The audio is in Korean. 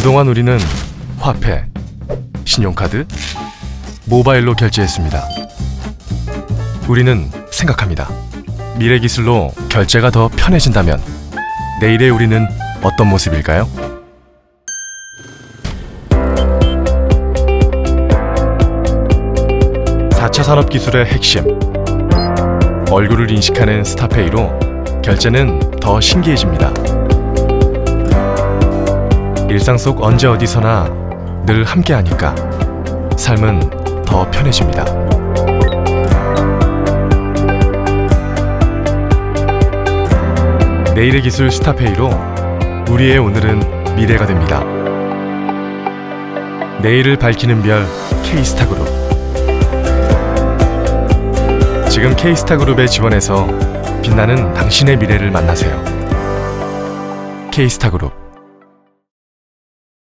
그동안 우리는 화폐, 신용카드, 모바일로 결제했습니다. 우리는 생각합니다. 미래 기술로 결제가 더 편해진다면 내일의 우리는 어떤 모습일까요? (4차) 산업 기술의 핵심 얼굴을 인식하는 스타페이로 결제는 더 신기해집니다. 일상 속 언제 어디서나 늘 함께하니까 삶은 더 편해집니다. 내일의 기술 스타페이로 우리의 오늘은 미래가 됩니다. 내일을 밝히는 별 K스타 그룹. 지금 K스타 그룹에 지원해서 빛나는 당신의 미래를 만나세요. K스타 그룹